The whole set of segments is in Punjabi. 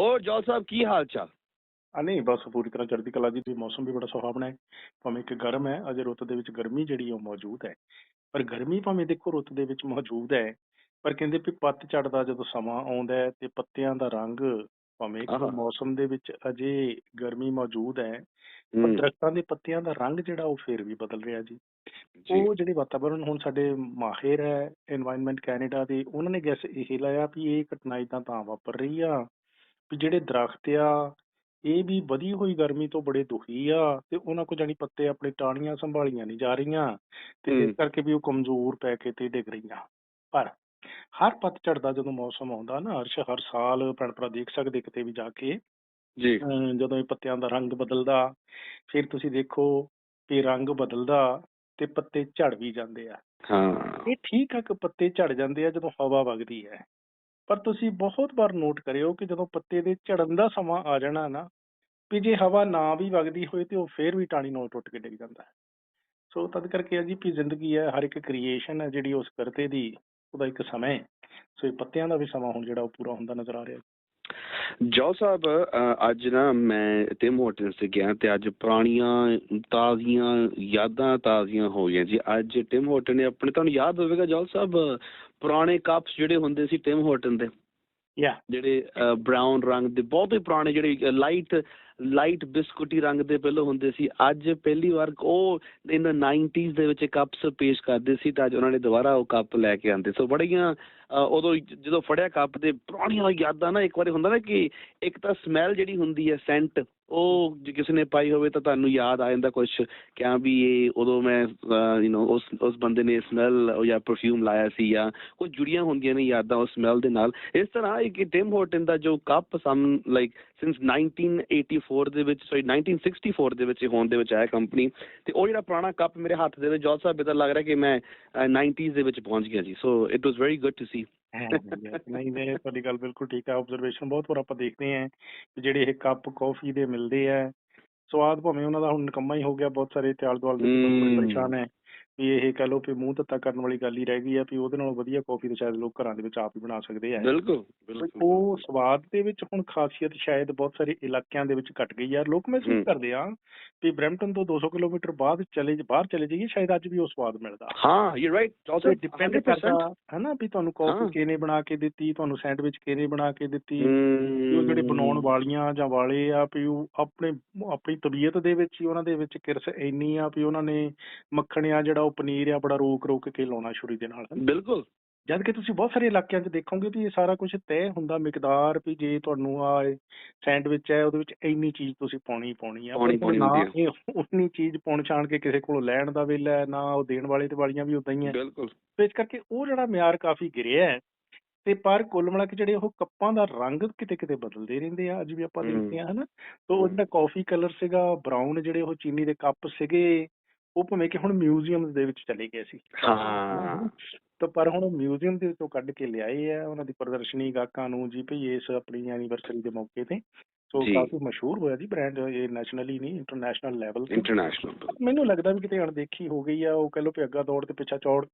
ਹੋਰ ਜੋਲ ਸਾਹਿਬ ਕੀ ਹਾਲ ਚਾਲ? ਆ ਨਹੀਂ ਬਸ ਪੂਰੀ ਤਰ੍ਹਾਂ ਚੜ੍ਹਦੀ ਕਲਾ ਜੀ ਦੀ ਮੌਸਮ ਵੀ ਬੜਾ ਸੁਹਾਵਣਾ ਹੈ। ਭਾਵੇਂ ਕਿ ਗਰਮ ਹੈ ਅਜੇ ਰੁੱਤ ਦੇ ਵਿੱਚ ਗਰਮੀ ਜਿਹੜੀ ਉਹ ਮੌਜੂਦ ਹੈ। ਪਰ ਗਰਮੀ ਭਾਵੇਂ ਦੇਖੋ ਰੁੱਤ ਦੇ ਵਿੱਚ ਮੌਜੂਦ ਹੈ ਪਰ ਕਹਿੰਦੇ ਵੀ ਪੱਤ ਚੜਦਾ ਜਦੋਂ ਸਮਾਂ ਆਉਂਦਾ ਹੈ ਤੇ ਪੱਤਿਆਂ ਦਾ ਰੰਗ ਭਾਵੇਂ ਕਿ ਮੌਸਮ ਦੇ ਵਿੱਚ ਅਜੇ ਗਰਮੀ ਮੌਜੂਦ ਹੈ ਪਰ ਦੇ ਪੱਤਿਆਂ ਦਾ ਰੰਗ ਜਿਹੜਾ ਉਹ ਫੇਰ ਵੀ ਬਦਲ ਰਿਹਾ ਜੀ। ਉਹ ਜਿਹੜੇ ਵਾਤਾਵਰਣ ਹੁਣ ਸਾਡੇ ਮਾਹਿਰ ਹੈ এনवायरमेंट ਕੈਨੇਡਾ ਦੇ ਉਹਨਾਂ ਨੇ ਗੈਸ ਇਹ ਲਾਇਆ ਵੀ ਇਹ ਘਟਨਾ ਇਦਾਂ ਤਾਂ ਵਾਪਰ ਰਹੀ ਆ। ਵੀ ਜਿਹੜੇ ਦਰਖਤ ਆ ਇਹ ਵੀ ਵਧੀ ਹੋਈ ਗਰਮੀ ਤੋਂ ਬੜੇ ਦੁਖੀ ਆ ਤੇ ਉਹਨਾਂ ਕੋ ਜਾਨੀ ਪੱਤੇ ਆਪਣੀ ਟਾਹਣੀਆਂ ਸੰਭਾਲੀਆਂ ਨਹੀਂ ਜਾ ਰਹੀਆਂ ਤੇ। ਇਸ ਕਰਕੇ ਵੀ ਉਹ ਕਮਜ਼ੋਰ ਪੈ ਕੇ ਤੇ ਡਿੱਗ ਰਹੀਆਂ। ਪਰ ਹਰ ਪਤਝੜ ਦਾ ਜਦੋਂ ਮੌਸਮ ਆਉਂਦਾ ਨਾ ਅਰਸ਼ ਹਰ ਸਾਲ ਭੈਣ ਭਰਾ ਦੇਖ ਸਕਦੇ ਕਿਤੇ ਵੀ ਜਾ ਕੇ ਜੀ। ਅਮ ਜਦੋਂ ਇਹ ਪੱਤਿਆਂ ਦਾ ਰੰਗ ਬਦਲਦਾ ਫਿਰ ਤੁਸੀਂ ਦੇਖੋ ਵੀ ਰੰਗ ਬਦਲਦਾ ਤੇ ਪੱਤੇ ਝੜ ਵੀ ਜਾਂਦੇ ਆ। ਹਾਂ। ਇਹ ਠੀਕ ਆ ਕਿ ਪੱਤੇ ਝੜ ਜਾਂਦੇ ਆ ਜਦੋਂ ਹਵਾ ਵਗਦੀ ਹੈ। ਪਰ ਤੁਸੀਂ ਬਹੁਤ ਵਾਰ ਨੋਟ ਕਰਿਓ ਕਿ ਜਦੋਂ ਪੱਤੇ ਦੇ ਝੜਨ ਦਾ ਸਮਾਂ ਆ ਜਾਣਾ ਨਾ, ਵੀ ਜੇ ਹਵਾ ਨਾ ਵੀ ਵਗਦੀ ਹੋਏ ਤੇ ਉਹ ਫੇਰ ਵੀ ਟਾਣੀ ਨਾਲ ਟੁੱਟ ਕੇ ਡਿੱਗ ਜਾਂਦਾ ਹੈ। ਸੋ ਤਦ ਕਰਕੇ ਆ ਜੀ ਵੀ ਜ਼ਿੰਦਗੀ ਹੈ, ਹਰ ਇੱਕ ਕ੍ਰੀਏਸ਼ਨ ਹੈ ਜਿਹੜੀ ਉਸ ਕਰਤੇ ਦੀ, ਉਹਦਾ ਇੱਕ ਸਮਾਂ ਹੈ। ਸੋ ਇਹ ਪੱਤਿਆਂ ਦਾ ਵੀ ਸਮਾਂ ਹੁਣ ਜਿਹੜਾ ਉਹ ਪੂਰਾ ਹੁੰਦਾ ਨਜ਼ਰ ਆ ਰਿਹਾ ਜੋਲ ਸਾਹਿਬ ਅੱਜ ਨਾ ਮੈਂ ਟਿਮ ਹੋਟਲਸ ਤੇ ਗਿਆ ਤੇ ਅੱਜ ਪੁਰਾਣੀਆਂ ਤਾਜ਼ੀਆਂ ਯਾਦਾਂ ਤਾਜ਼ੀਆਂ ਹੋ ਗਈਆਂ ਜੀ। ਅੱਜ ਟਿਮ ਹੋਟਲ ਨੇ ਆਪਣੇ ਤੁਹਾਨੂੰ ਯਾਦ ਹੋਵੇਗਾ ਜੋਲ ਸਾਹਿਬ ਪੁਰਾਣੇ ਕੱਪਸ ਜਿਹੜੇ ਹੁੰਦੇ ਸੀ ਟਿਮ ਹੋਟਲ ਦੇ। ਯਾ ਜਿਹੜੇ ਬ੍ਰਾਊਨ ਰੰਗ ਦੇ ਬਹੁਤ ਹੀ ਪੁਰਾਣੇ ਜਿਹੜੇ ਲਾਈਟ ਲਾਈਟ ਬਿਸਕੁਟੀ ਰੰਗ ਦੇ ਪਹਿਲਾਂ ਹੁੰਦੇ ਸੀ। ਅੱਜ ਪਹਿਲੀ ਵਾਰ ਉਹ ਇਨ ਦਾ 90s ਦੇ ਵਿੱਚ ਕੱਪਸ ਪੇਸ਼ ਕਰਦੇ ਸੀ ਤਾਂ ਅੱਜ ਉਹਨਾਂ ਨੇ ਦੁਬਾਰਾ ਉਹ ਕੱਪ ਲੈ ਕੇ ਆਂਦੇ ਸੋ ਬੜੀਆਂ ਉਦੋਂ ਜਦੋਂ ਫੜਿਆ ਕੱਪ ਦੇ, ਪੁਰਾਣੀਆਂ ਯਾਦਾਂ ਨਾ ਇੱਕ ਵਾਰੀ ਹੁੰਦਾ ਨਾ ਕਿ ਇੱਕ ਤਾਂ ਸਮੈਲ ਜਿਹੜੀ ਹੁੰਦੀ ਹੈ ਸੈਂਟ ਉਹ ਜੇ ਕਿਸੇ ਨੇ ਪਾਈ ਹੋਵੇ ਤਾਂ ਤੁਹਾਨੂੰ ਯਾਦ ਆ ਜਾਂਦਾ ਕੁਝ ਕਿ ਹਾਂ ਵੀ ਇਹ ਉਦੋਂ ਮੈਂ ਯੂ نو ਉਸ ਉਸ ਬੰਦੇ ਨੇ ਸਮੈਲ ਜਾਂ ਪਰਫਿਊਮ ਲਾਇਆ ਸੀ ਜਾਂ ਕੁਝ ਜੁੜੀਆਂ ਹੁੰਦੀਆਂ ਨੇ ਯਾਦਾਂ ਉਸ ਸਮੈਲ ਦੇ ਨਾਲ। ਇਸ ਤਰ੍ਹਾਂ ਇੱਕ ਟਿਮ ਹੋਟਨ ਦਾ ਜੋ ਕੱਪ ਸਮ ਲਾਈਕ ਸਿੰਸ 1984 ਦੇ ਵਿੱਚ ਸੌਰੀ 1964 ਦੇ ਵਿੱਚ ਇਹ ਹੋਣ ਦੇ ਵਿੱਚ ਆਇਆ ਕੰਪਨੀ ਤੇ ਉਹ ਜਿਹੜਾ ਪੁਰਾਣਾ ਕੱਪ ਮੇਰੇ ਹੱਥ ਦੇ ਵਿੱਚ ਜੋਲ ਸਾਹਿਬ ਇਦਾਂ ਲੱਗ ਰਿਹਾ ਕਿ ਮੈਂ ਅਹ, 90s ਦੇ ਵਿੱਚ ਪਹੁੰਚ ਗਿਆ ਜੀ। So it was very good to see ਨਹੀਂ ਨਹੀਂ ਤੁਹਾਡੀ ਗੱਲ ਬਿਲਕੁਲ ਠੀਕ ਹੈ। ਆਬਜ਼ਰਵੇਸ਼ਨ ਬਹੁਤ ਵਾਰ ਆਪਾਂ ਦੇਖਦੇ ਆਂ ਕਿ ਜਿਹੜੇ ਇਹ ਕੱਪ ਕਾਫੀ ਦੇ ਮਿਲਦੇ ਆ ਸਵਾਦ ਭਾਵੇਂ ਉਹਨਾਂ ਦਾ ਹੁਣ ਨਿਕੰਮਾ ਹੀ ਹੋ ਗਿਆ ਬਹੁਤ ਸਾਰੇ ਤੇ ਆਲੇ ਦੁਆਲੇ ਦੇ। ਪਰੇਸ਼ਾਨ ਹੈ। ਵੀ ਇਹ ਕਹ ਲਓ ਵੀ ਮੂੰਹ ਤੱਤਾ ਕਰਨ ਵਾਲੀ ਗੱਲ ਹੀ ਰਹਿ ਗਈ ਆ ਵੀ ਉਹਦੇ ਨਾਲੋਂ ਵਧੀਆ ਕਾਫੀ ਤਾਂ ਸ਼ਾਇਦ ਲੋਕ ਘਰਾਂ ਦੇ ਵਿੱਚ ਆਪ ਹੀ ਬਣਾ ਸਕਦੇ ਆ ਬਿਲਕੁਲ ਉਹ ਸਵਾਦ ਦੇ ਵਿੱਚ ਹੁਣ ਖਾਸੀਅਤ ਸ਼ਾਇਦ ਬਹੁਤ ਸਾਰੇ ਇਲਾਕਿਆਂ ਦੇ ਵਿੱਚ ਘਟ ਗਈ ਆ। ਲੋਕ। ਮਹਿਸੂਸ ਕਰਦੇ ਆ ਵੀ ਬ੍ਰੈਂਪਟਨ ਤੋਂ 200 ਕਿਲੋਮੀਟਰ ਬਾਅਦ ਚਲੇ ਬਾਹਰ ਚਲੇ ਜਾਈਏ ਸ਼ਾਇਦ ਅੱਜ ਵੀ ਉਹ ਸਵਾਦ ਮਿਲਦਾ। ਹਾਂ ਯੂ ਰਾਈਟ ਸਾਹਿਬ ਡਿਪੈਂਡ 100% ਕਰਦਾ ਹੈ ਨਾ ਵੀ ਤੁਹਾਨੂੰ। ਕਾਫੀ ਕਿਹਨੇ ਬਣਾ ਕੇ ਦਿੱਤੀ ਤੁਹਾਨੂੰ ਸੈਂਡਵਿਚ ਕਿਹਨੇ ਬਣਾ ਕੇ ਦਿੱਤੀ ਉਹ ਜਿਹੜੇ ਬਣਾਉਣ ਵਾਲੀਆਂ ਜਾਂ ਵਾਲੇ ਆ ਵੀ ਉਹ ਆਪਣੇ ਆਪਣੀ ਤਬੀਅਤ ਦੇ ਵਿੱਚ ਹੀ ਉਹਨਾਂ ਦੇ ਵਿੱਚ ਕਿਰਸ ਇੰਨੀ ਆ ਵੀ ਉਹਨਾਂ ਨੇ ਮੱਖਣ ਆ ਜਿਹੜਾ ਉਹ ਪਨੀਰ ਆ ਬੜਾ ਰੋਕ ਰੋਕ ਕੇ ਲਾਉਣਾ ਛੁਰੀ ਦੇ ਨਾਲ ਬਿਲਕੁਲ। ਜਦ ਕਿ ਤੁਸੀਂ ਬਹੁਤ ਸਾਰੇ ਇਲਾਕਿਆਂ 'ਚ ਦੇਖੋਗੇ ਵੀ ਇਹ ਸਾਰਾ ਕੁਝ ਤੈਅ ਹੁੰਦਾ ਮਿਕਦਾਰ ਵੀ ਜੇ ਤੁਹਾਨੂੰ ਆ ਸੈਂਡਵਿਚ ਹੈ ਉਹਦੇ ਵਿੱਚ ਇੰਨੀ ਚੀਜ਼ ਤੁਸੀਂ ਪਾਉਣੀ ਹੀ ਪਾਉਣੀ ਆ। ਪਾਉਣੀ ਪਾਉਣੀ ਨਾ ਹੁੰਦੀ ਇਹ ਉਨੀ ਚੀਜ਼ ਕੇ ਕਿਸੇ ਕੋਲੋਂ ਲੈਣ ਦਾ ਵੇਲਾ ਹੈ ਨਾ ਉਹ ਦੇਣ ਵਾਲੇ ਤੇ ਵਾਲੀਆਂ ਵੀ ਉਦਾਂ ਹੀ ਹੈ। ਬਿਲਕੁਲ। ਇਸ ਕਰਕੇ ਉਹ ਜਿਹੜਾ ਮਿਆਰ ਕਾਫੀ ਗਿਰਿਆ ਹੈ ਤੇ ਪਰ ਕੁੱਲ ਮਿਲਾ ਕੇ ਜਿਹੜੇ ਉਹ ਕੱਪਾਂ ਦਾ ਰੰਗ ਕਿਤੇ ਕਿਤੇ ਬਦਲਦੇ ਰਹਿੰਦੇ ਆ ਅੱਜ ਵੀ ਆਪਾਂ। ਦੇਖਦੇ ਆ ਹਨਾ ਤਾਂ ਉਹ ਜਿਹੜਾ ਕਾਫੀ ਕਲਰ ਸੀਗਾ ਬਰਾਊਨ ਜਿਹੜੇ ਉਹ ਚੀਨੀ ਦੇ ਕੱਪ ਸੀਗੇ ਉਹ ਭਾਵੇਂ ਕਿ ਹੁਣ ਮਿਊਜ਼ੀਅਮ ਦੇ ਵਿੱਚ ਚਲੇ ਗਏ ਸੀ। ਹਾਂ। ਤਾਂ ਪਰ ਹੁਣ ਮਿਊਜ਼ੀਅਮ ਦੇ ਵਿੱਚੋਂ ਕੱਢ ਕੇ ਲਿਆਏ ਆ ਉਹਨਾਂ ਦੀ ਪ੍ਰਦਰਸ਼ਨੀ ਗਾਹਕਾਂ ਨੂੰ ਜੀ ਭਈ ਇਸ ਆਪਣੀ ਐਨੀਵਰਸਰੀ ਦੇ ਮੌਕੇ ਤੇ। ਸੋ। ਕਾਫੀ ਮਸ਼ਹੂਰ ਹੋਇਆ ਜੀ ਬ੍ਰਾਂਡ ਇਹ ਨੈਸ਼ਨਲੀ ਨਹੀਂ ਇੰਟਰਨੈਸ਼ਨਲ ਲੈਵਲ ਤੇ। ਇੰਟਰਨੈਸ਼ਨਲ ਮੈਨੂੰ ਲੱਗਦਾ ਵੀ ਕਿਤੇ ਅਣਦੇਖੀ ਹੋ ਗਈ ਆ ਉਹ ਕਹ ਲਓ ਵੀ ਅੱਗਾ ਦੌੜ ਤੇ ਪਿੱਛਾ ਚੌੜ।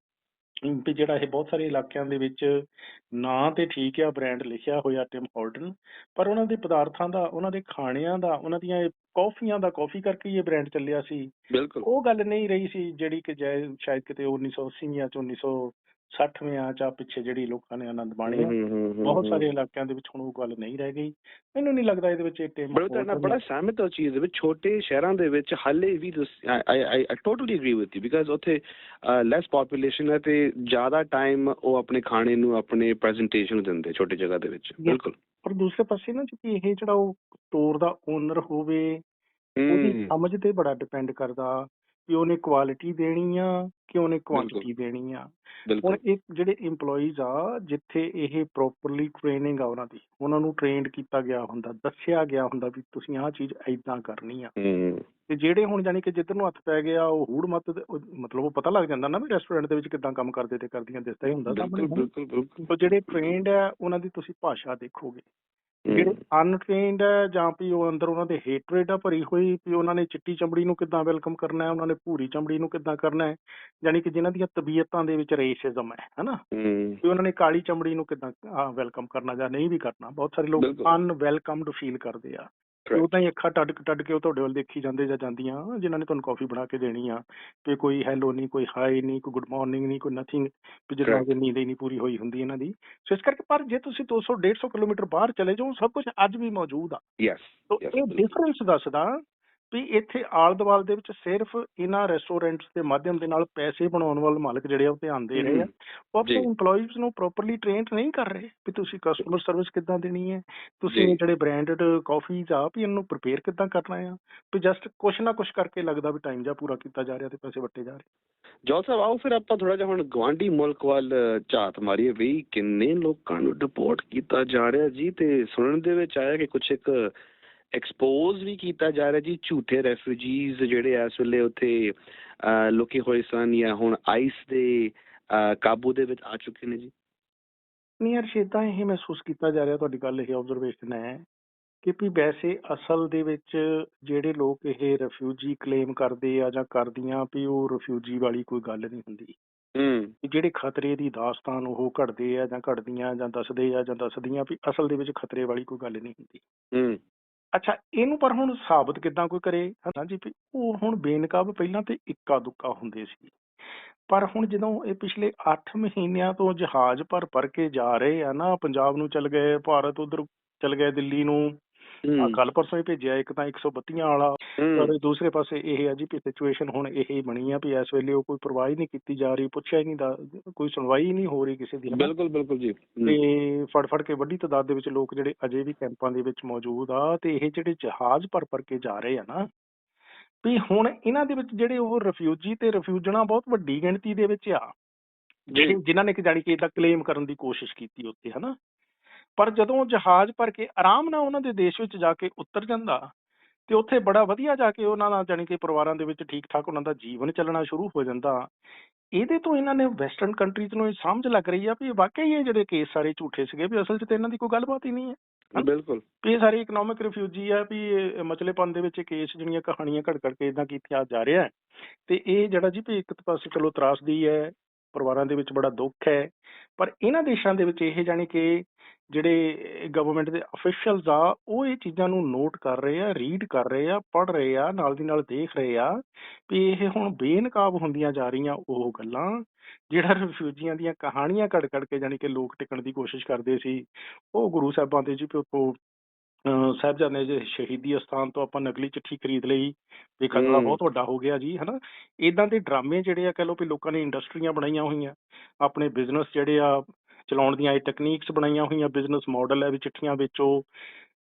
ਵੀ ਜਿਹੜਾ ਇਹ ਬਹੁਤ ਸਾਰੇ ਇਲਾਕਿਆਂ ਦੇ ਵਿੱਚ ਨਾਂ ਤੇ ਠੀਕ ਆ ਬ੍ਰਾਂਡ ਲਿਖਿਆ ਹੋਇਆ ਟਿਮ ਹਾਰਟਨ ਪਰ ਉਹਨਾਂ ਦੇ ਪਦਾਰਥਾਂ ਦਾ ਉਹਨਾਂ ਦੇ ਖਾਣਿਆਂ ਦਾ ਉਹਨਾਂ ਦੀਆਂ ਇਹ ਕੌਫੀਆਂ ਦਾ ਕਾਫੀ ਕਰਕੇ ਇਹ ਬ੍ਰਾਂਡ ਚੱਲਿਆ ਸੀ। ਬਿਲਕੁਲ। ਉਹ ਗੱਲ ਨਹੀਂ ਰਹੀ ਸੀ ਜਿਹੜੀ ਕਿ ਜੈ- ਸ਼ਾਇਦ ਕਿਤੇ 1980 ਜਾਂ 1960 ਜਾਂ ਚਾ ਪਿੱਛੇ ਜਿਹੜੀ ਲੋਕਾਂ ਨੇ ਆਨੰਦ ਮਾਣਿਆ ਬਹੁਤ ਸਾਰੇ ਇਲਾਕਿਆਂ ਦੇ ਵਿੱਚ ਹੁਣ ਉਹ ਗੱਲ ਨਹੀਂ ਰਹਿ ਗਈ। ਮੈਨੂੰ ਨਹੀਂ ਲੱਗਦਾ ਇਹਦੇ ਵਿੱਚ ਇਹ ਟਿਮ ਬੜਾ ਤਾਂ ਨਾ ਬੜਾ ਸਹਿਮਤ ਹਾਂ ਚੀਜ਼ ਦੇ ਵਿੱਚ ਛੋਟੇ ਸ਼ਹਿਰਾਂ ਦੇ ਵਿੱਚ ਹਾਲੇ ਵੀ I I totally agree with you because ਉੱਥੇ ਲੈਸ ਪੋਪੂਲੇਸ਼ਨ ਹੈ ਤੇ ਜ਼ਿਆਦਾ ਟਾਈਮ ਉਹ ਆਪਣੇ ਖਾਣੇ ਨੂੰ ਆਪਣੇ ਪ੍ਰੈਜੈਂਟੇਸ਼ਨ ਨੂੰ ਦਿੰਦੇ ਛੋਟੀ ਜਗ੍ਹਾ ਦੇ ਵਿੱਚ। ਬਿਲਕੁਲ। ਪਰ ਦੂਸਰੇ ਪਾਸੇ ਨਾ ਜੀ ਇਹ ਜਿਹੜਾ ਉਹ ਸਟੋਰ ਦਾ ਓਨਰ ਹੋਵੇ ਉਹਦੀ ਹਮ, ਸਮਝ ਤੇ ਬੜਾ ਡਿਪੈਂਡ ਕਰਦਾ। ਕਿ ਉਹਨੇ ਕੁਆਲਿਟੀ ਦੇਣੀ ਆ ਕਿ ਉਹਨੇ ਕੁਆਂਟੀਟੀ ਦੇਣੀ ਆ। ਹੁਣ ਇੱਕ ਜਿਹੜੇ EMPLOYEES ਆ ਜਿੱਥੇ ਇਹ ਪ੍ਰੋਪਰਲੀ ਟ੍ਰੇਨਿੰਗ ਆ ਉਹਨਾਂ ਦੀ ਉਹਨਾਂ ਨੂੰ ਟ੍ਰੇਨਡ ਕੀਤਾ ਗਿਆ ਹੁੰਦਾ ਦੱਸਿਆ ਗਿਆ ਹੁੰਦਾ ਵੀ ਤੁਸੀਂ ਆਹ ਚੀਜ਼ ਐਦਾਂ ਕਰਨੀ ਆ। ਤੇ ਜਿਹੜੇ ਹੁਣ ਜਾਨੀ ਕਿ ਜਿੱਧਰ ਨੂੰ ਹੱਥ ਪੈ ਗਿਆ ਉਹ ਹੂੜ ਮੱਤ ਮਤਲਬ ਉਹ ਪਤਾ ਲੱਗ ਜਾਂਦਾ ਨਾ ਵੀ ਰੈਸਟੋਰੈਂਟ ਦੇ ਵਿੱਚ ਕਿੱਦਾਂ ਕੰਮ ਕਰਦੇ ਤੇ ਕਰਦੀਆਂ ਦਿਸਦਾ ਹੀ ਹੁੰਦਾ ਬਿਲਕੁਲ ਬਿਲਕੁਲ ਬਿਲਕੁਲ। ਜਿਹੜੇ ਟ੍ਰੇਨਡ ਆ ਉਹਨਾਂ ਦੀ ਤੁਸੀਂ ਭਾਸ਼ਾ ਦੇਖੋਗੇ। ਜਿਹੜੇ ਅਨਟ੍ਰੇਨਡ ਹੈ ਜਾਂ ਵੀ ਉਹ ਅੰਦਰ ਉਹਨਾਂ ਦੇ ਹੇਟਰੇਟ ਆ ਭਰੀ ਹੋਈ ਵੀ ਉਹਨਾਂ ਨੇ ਚਿੱਟੀ ਚਮੜੀ ਨੂੰ ਕਿੱਦਾਂ ਵੈਲਕਮ ਕਰਨਾ ਹੈ ਉਹਨਾਂ ਨੇ ਭੂਰੀ ਚਮੜੀ ਨੂੰ ਕਿੱਦਾਂ ਕਰਨਾ ਹੈ ਯਾਨੀ ਕਿ ਜਿਨ੍ਹਾਂ ਦੀਆਂ ਤਬੀਅਤਾਂ ਦੇ ਵਿੱਚ ਰੇਸਿਜ਼ਮ ਹੈ ਹਨਾ? ਵੀ ਉਹਨਾਂ ਨੇ ਕਾਲੀ ਚਮੜੀ ਨੂੰ ਕਿੱਦਾਂ ਵੈਲਕਮ ਕਰਨਾ ਜਾਂ ਨਹੀਂ ਵੀ ਕਰਨਾ ਬਹੁਤ ਸਾਰੇ ਲੋਕ। ਅਨਵੈਲਕਮਡ ਫੀਲ ਕਰਦੇ ਆ। ਤੇ. ਉਦਾਂ ਹੀ ਅੱਖਾਂ ਟੱਡ ਟੱਡ ਕੇ ਉਹ ਤੁਹਾਡੇ ਵੱਲ ਦੇਖੀ ਜਾਂਦੇ ਜਾਂ ਜਾਂਦੀਆਂ ਜਿਨ੍ਹਾਂ ਨੇ ਤੁਹਾਨੂੰ ਕਾਫੀ ਬਣਾ ਕੇ ਦੇਣੀ ਆ ਵੀ ਕੋਈ ਹੈਲੋ ਨਹੀਂ ਕੋਈ ਹਾਈ ਨਹੀਂ ਕੋਈ ਗੁੱਡ ਮਾਰਨਿੰਗ ਨਹੀਂ ਕੋਈ ਨਥਿੰਗ ਵੀ ਜਿੱਦਾਂ. ਕਿ ਨੀਂਦ ਹੀ ਨਹੀਂ ਪੂਰੀ ਹੋਈ ਹੁੰਦੀ ਇਹਨਾਂ ਦੀ ਸੋ ਇਸ ਕਰਕੇ ਪਰ ਜੇ ਤੁਸੀਂ 200 150 ਕਿਲੋਮੀਟਰ ਬਾਹਰ ਚਲੇ ਜਾਓ ਸਭ ਕੁਝ ਅੱਜ ਵੀ ਮੌਜੂਦ ਆ ਯੈਸ ਤੋ ਇਹ। ਡਿਫਰੈਂਸ ਦੱਸਦਾ ਵੀ ਇੱਥੇ ਆਲ ਦੁਆਲ ਦੇ ਵਿੱਚ ਸਿਰਫ ਇਹਨਾਂ ਰੈਸਟੋਰੈਂਟਸ ਦੇ ਮਾਧਿਅਮ ਦੇ ਨਾਲ ਪੈਸੇ ਬਣਾਉਣ ਵੱਲ ਮਾਲਕ ਜਿਹੜੇ ਆ ਉਹ ਧਿਆਨ ਦੇ ਰਹੇ ਆ ਉਹ ਆਪਣੇ। EMPLOYEES ਨੂੰ ਪ੍ਰੋਪਰਲੀ ਟ੍ਰੇਨਡ ਨਹੀਂ ਕਰ ਰਹੇ ਵੀ ਤੁਸੀਂ ਕਸਟਮਰ ਸਰਵਿਸ ਕਿੱਦਾਂ ਦੇਣੀ ਹੈ ਤੁਸੀਂ। ਜਿਹੜੇ ਬ੍ਰਾਂਡਡ ਕਾਫੀਜ਼ ਆ ਵੀ ਇਹਨੂੰ ਪ੍ਰਪੇਅਰ ਕਿੱਦਾਂ ਕਰਨਾ ਆ ਵੀ ਜਸਟ ਕੁਛ ਨਾ ਕੁਛ ਕਰਕੇ ਲੱਗਦਾ ਵੀ ਟਾਈਮ ਜਾ ਪੂਰਾ ਕੀਤਾ ਜਾ ਰਿਹਾ ਤੇ ਪੈਸੇ ਵੱਟੇ ਜਾ ਰਹੇ ਜੋਲ ਸਾਹਿਬ ਆਓ ਫਿਰ ਆਪਾਂ ਥੋੜਾ ਜਿਹਾ ਹੁਣ ਗਵਾਂਢੀ ਮੁਲਕ ਵੱਲ ਝਾਤ ਮਾਰੀਏ ਵੀ ਕਿੰਨੇ ਲੋਕਾਂ ਨੂੰ ਡਿਪੋਰਟ ਕੀਤਾ ਜਾ ਰਿਹਾ ਜੀ ਤੇ ਸੁਣਨ ਦੇ ਵਿੱਚ ਆਇਆ ਕਿ ਕੁਝ ਇੱਕ ਐਕਸਪੋਜ਼ ਵੀ ਕੀਤਾ ਜਾ ਰਿਹਾ ਜੀ। ਝੂਠੇ ਰੈਫਿਊਜੀਜ਼ ਜਿਹੜੇ ਇਸ ਵੇਲੇ ਉੱਥੇ ਲੁਕੇ ਹੋਏ ਸਨ ਜਾਂ ਹੁਣ ਆਈਸ ਦੇ ਕਾਬੂ ਦੇ ਵਿੱਚ ਆ ਚੁੱਕੇ ਨੇ ਜੀ। ਨਹੀਂ ਯਾਰ ਸ਼ੇਦਾਂ ਇਹ ਮਹਿਸੂਸ ਕੀਤਾ ਜਾ ਰਿਹਾ ਤੁਹਾਡੀ ਗੱਲ ਇਹ ਆਬਜ਼ਰਵੇਸ਼ਨ ਹੈ ਕਿ ਵੀ ਵੈਸੇ ਅਸਲ ਦੇ ਵਿੱਚ ਜਿਹੜੇ ਲੋਕ ਇਹ ਰਿਫਿਊਜੀ ਕਲੇਮ ਕਰਦੇ ਆ ਜਾਂ ਕਰਦੀਆਂ ਵੀ ਉਹ ਰਿਫਿਊਜੀ ਵਾਲੀ ਕੋਈ ਗੱਲ ਨਹੀਂ ਹੁੰਦੀ। ਹੂੰ। ਜਿਹੜੇ ਖਤਰੇ ਦੀ ਦਾਸਤਾਨ ਉਹ ਘੜਦੇ ਆ ਜਾਂ ਘੜਦੀਆਂ ਜਾਂ ਦੱਸਦੇ ਆ ਜਾਂ ਦੱਸਦੀਆਂ ਵੀ ਅਸਲ ਦੇ ਵਿੱਚ ਖਤਰੇ ਵਾਲੀ ਕੋਈ ਗੱਲ ਨਹੀਂ ਹੁੰਦੀ। ਹੂੰ। ਅੱਛਾ, ਇਹਨੂੰ ਪਰ ਹੁਣ ਸਾਬਤ ਕਿੱਦਾਂ ਕੋਈ ਕਰੇ? ਹਨਾ ਜੀ, ਵੀ ਉਹ ਹੁਣ ਬੇਨਕਾਬ ਪਹਿਲਾਂ ਤੇ ਇੱਕਾ ਦੁੱਕਾ ਹੁੰਦੇ ਸੀ ਪਰ ਹੁਣ ਜਦੋਂ ਇਹ ਪਿਛਲੇ 8 ਮਹੀਨਿਆਂ ਤੋਂ ਜਹਾਜ਼ ਭਰ ਭਰ ਕੇ ਜਾ ਰਹੇ ਆ ਨਾ, ਪੰਜਾਬ ਨੂੰ ਚਲ ਗਏ, ਭਾਰਤ ਉਧਰ ਚਲ ਗਏ, ਦਿੱਲੀ ਨੂੰ ਕੱਲ ਪਰਸੋਂ ਹੀ ਭੇਜਿਆ ਇੱਕ ਤਾਂ 132 ਵਾਲਾ। ਔਰ ਦੂਸਰੇ ਪਾਸੇ ਇਹ ਹੈ ਜੀ ਵੀ ਸਿਚੁਏਸ਼ਨ ਹੁਣ ਇਹ ਹੀ ਬਣੀ ਆ ਵੀ ਇਸ ਵੇਲੇ ਉਹ ਕੋਈ ਪਰਵਾਹ ਹੀ ਨਹੀਂ ਕੀਤੀ ਜਾ ਰਹੀ ਪੁੱਛਿਆ ਹੀ ਨਹੀਂ ਦਾ ਕੋਈ ਸੁਣਵਾਈ ਹੀ ਨਹੀਂ ਹੋ ਰਹੀ ਕਿਸੇ ਦੀ। ਬਿਲਕੁਲ ਬਿਲਕੁਲ ਜੀ। ਤੇ ਫੜ ਫੜ ਕੇ ਵੱਡੀ ਤਾਦਾਦ ਦੇ ਵਿੱਚ ਲੋਕ ਜਿਹੜੇ ਅਜੇ ਵੀ ਕੈਂਪਾਂ ਦੇ ਵਿੱਚ ਮੌਜੂਦ ਆ ਤੇ ਇਹ ਜਿਹੜੇ ਜਹਾਜ਼ ਭਰ ਭਰ ਕੇ ਜਾ ਰਹੇ ਆ ਨਾ ਵੀ ਹੁਣ ਇਹਨਾਂ ਦੇ ਵਿੱਚ ਜਿਹੜੇ ਉਹ ਰਿਫਿਊਜੀ ਤੇ ਰਿਫਿਊਜਣਾ ਬਹੁਤ ਵੱਡੀ ਗਿਣਤੀ ਦੇ ਵਿੱਚ ਆ। ਜਿਹੜੇ ਜਿਨ੍ਹਾਂ ਨੇ ਕਿ ਜਾਣੀ ਕਿ ਇਹਦਾ ਕਲੇਮ ਕਰਨ ਦੀ ਕੋਸ਼ਿਸ਼ ਕੀਤੀ ਉੱਥੇ ਹਨਾ? ਪਰ ਜਦੋਂ ਜਹਾਜ਼ ਭਰ ਕੇ ਆਰਾਮ ਨਾਲ ਉਹਨਾਂ ਦੇ ਦੇਸ਼ ਵਿੱਚ ਜਾ ਕੇ ਉਤਰ ਜਾਂਦਾ ਤੇ ਉੱਥੇ ਬੜਾ ਵਧੀਆ ਜਾ ਕੇ ਉਹਨਾਂ ਦਾ ਜਾਣੀ ਕਿ ਪਰਿਵਾਰਾਂ ਦੇ ਵਿੱਚ ਠੀਕ ਠਾਕ ਉਹਨਾਂ ਦਾ ਜੀਵਨ ਚੱਲਣਾ ਸ਼ੁਰੂ ਹੋ ਜਾਂਦਾ ਇਹਦੇ ਤੋਂ ਇਹਨਾਂ ਨੇ ਵੈਸਟਰਨ ਕੰਟਰੀਜ਼ ਨੂੰ ਇਹ ਸਮਝ ਲੱਗ ਰਹੀ ਆ ਵੀ ਵਾਕਈ ਇਹ ਜਿਹੜੇ ਕੇਸ ਸਾਰੇ ਝੂਠੇ ਸੀਗੇ ਵੀ ਅਸਲ 'ਚ ਤਾਂ ਇਹਨਾਂ ਦੀ ਕੋਈ ਗੱਲਬਾਤ ਹੀ ਨਹੀਂ ਹੈ ਬਿਲਕੁਲ ਵੀ ਇਹ ਸਾਰੇ ਇਕਨੋਮਿਕ ਰਿਫਿਊਜੀ ਆ ਵੀ ਮਚਲੇਪਨ ਦੇ ਵਿੱਚ ਕੇਸ ਜਿਹੜੀਆਂ ਕਹਾਣੀਆਂ ਘੜ ਘੜ ਕੇ ਇਦਾਂ ਕੀਤੀਆਂ ਜਾ ਰਿਹਾ ਹੈ। ਤੇ ਇਹ ਜਿਹੜਾ ਜੀ ਵੀ ਇੱਕ ਪਾਸੇ ਚਲੋ ਤਰਾਸਦੀ ਹੈ ਪਰਿਵਾਰਾਂ ਦੇ ਵਿੱਚ ਬੜਾ ਦੁੱਖ ਹੈ ਪਰ ਇਹਨਾਂ ਦੇਸ਼ਾਂ ਦੇ ਵਿੱਚ ਇਹ ਜਾਣੀ ਕਿ ਜਿਹੜੇ ਗਵਰਨਮੈਂਟ ਦੇ ਅਫੀਸ਼ੀਅਲਸ ਆ ਉਹ ਇਹ ਚੀਜ਼ਾਂ ਨੂੰ ਨੋਟ ਕਰ ਰਹੇ ਆ ਰੀਡ ਕਰ ਰਹੇ ਆ ਪੜ ਰਹੇ ਆ ਨਾਲ ਦੀ ਨਾਲ ਦੇਖ ਰਹੇ ਆ ਵੀ ਇਹ ਹੁਣ ਬੇਨਕਾਬ ਹੁੰਦੀਆਂ ਜਾ ਰਹੀਆਂ ਉਹ ਗੱਲਾਂ ਜਿਹੜਾ ਰਿਫਿਊਜੀਆਂ ਦੀਆਂ ਕਹਾਣੀਆਂ ਘੜ ਘੜ ਕੇ ਜਾਣੀ ਕਿ ਲੋਕ ਟਿਕਣ ਦੀ ਕੋਸ਼ਿਸ਼ ਕਰਦੇ ਸੀ ਉਹ ਗੁਰੂ ਸਾਹਿਬਾਂ ਦੇ ਜੀ ਅਹ ਸਾਹਿਬਜ਼ਾਦੇ ਦੇ ਸ਼ਹੀਦੀ ਅਸਥਾਨ ਤੋਂ ਆਪਾਂ ਨਕਲੀ ਚਿੱਠੀ ਖਰੀਦ ਲਈ ਵੀ ਖਤਰਾ। ਬਹੁਤ ਵੱਡਾ ਹੋ ਗਿਆ ਜੀ ਹਨਾ ਇਦਾਂ ਦੇ ਡਰਾਮੇ ਜਿਹੜੇ ਆ ਕਹ ਲਓ ਵੀ ਲੋਕਾਂ ਨੇ ਇੰਡਸਟਰੀਆਂ ਬਣਾਈਆਂ ਹੋਈਆਂ ਆਪਣੇ ਬਿਜ਼ਨਸ ਜਿਹੜੇ ਆ ਚਲਾਉਣ ਦੀਆਂ ਇਹ ਟੈਕਨੀਕਸ ਬਣਾਈਆਂ ਹੋਈਆਂ ਬਿਜ਼ਨਸ ਮਾਡਲ ਹੈ ਵੀ ਚਿੱਠੀਆਂ ਵੇਚੋ,